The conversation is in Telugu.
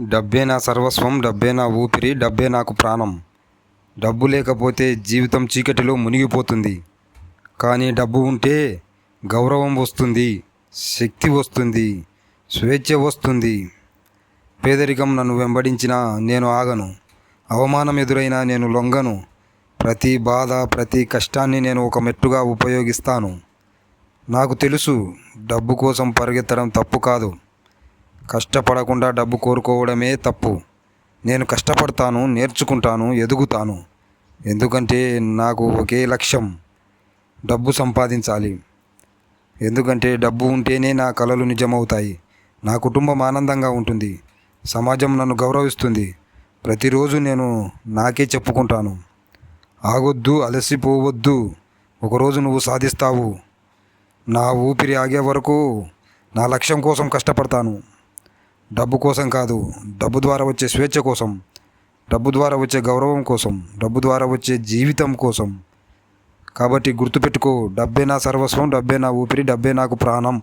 డబ్బే నా సర్వస్వం డబ్బే నా ఊపిరి డబ్బే నాకు ప్రాణం. డబ్బు లేకపోతే జీవితం చీకటిలో మునిగిపోతుంది. కానీ డబ్బు ఉంటే గౌరవం వస్తుంది శక్తి వస్తుంది స్వేచ్ఛ వస్తుంది. పేదరికం నన్ను వెంబడించినా నేను ఆగను. అవమానం ఎదురైనా నేను లొంగను. ప్రతి బాధ ప్రతి కష్టాన్ని నేను ఒక మెట్టుగా ఉపయోగిస్తాను. నాకు తెలుసు డబ్బు కోసం పరిగెత్తడం తప్పు కాదు. కష్టపడకుండా డబ్బు కోరుకోవడమే తప్పు. నేను కష్టపడతాను నేర్చుకుంటాను ఎదుగుతాను. ఎందుకంటే నాకు ఒకే లక్ష్యం డబ్బు సంపాదించాలి. ఎందుకంటే డబ్బు ఉంటేనే నా కలలు నిజమవుతాయి. నా కుటుంబం ఆనందంగా ఉంటుంది. సమాజం నన్ను గౌరవిస్తుంది. ప్రతిరోజు నేను నాకే చెప్పుకుంటాను. ఆగొద్దు అలసిపోవద్దు. ఒకరోజు నువ్వు సాధిస్తావు. నా ఊపిరి ఆగే వరకు నా లక్ష్యం కోసం కష్టపడతాను. డబ్బు కోసం కాదు డబ్బు ద్వారా వచ్చే స్వేచ్ఛ కోసం డబ్బు ద్వారా వచ్చే గౌరవం కోసం డబ్బు ద్వారా వచ్చే జీవితం కోసం. కాబట్టి గుర్తుపెట్టుకో డబ్బే నా సర్వస్వం డబ్బే నా ఊపిరి డబ్బే నాకు ప్రాణం.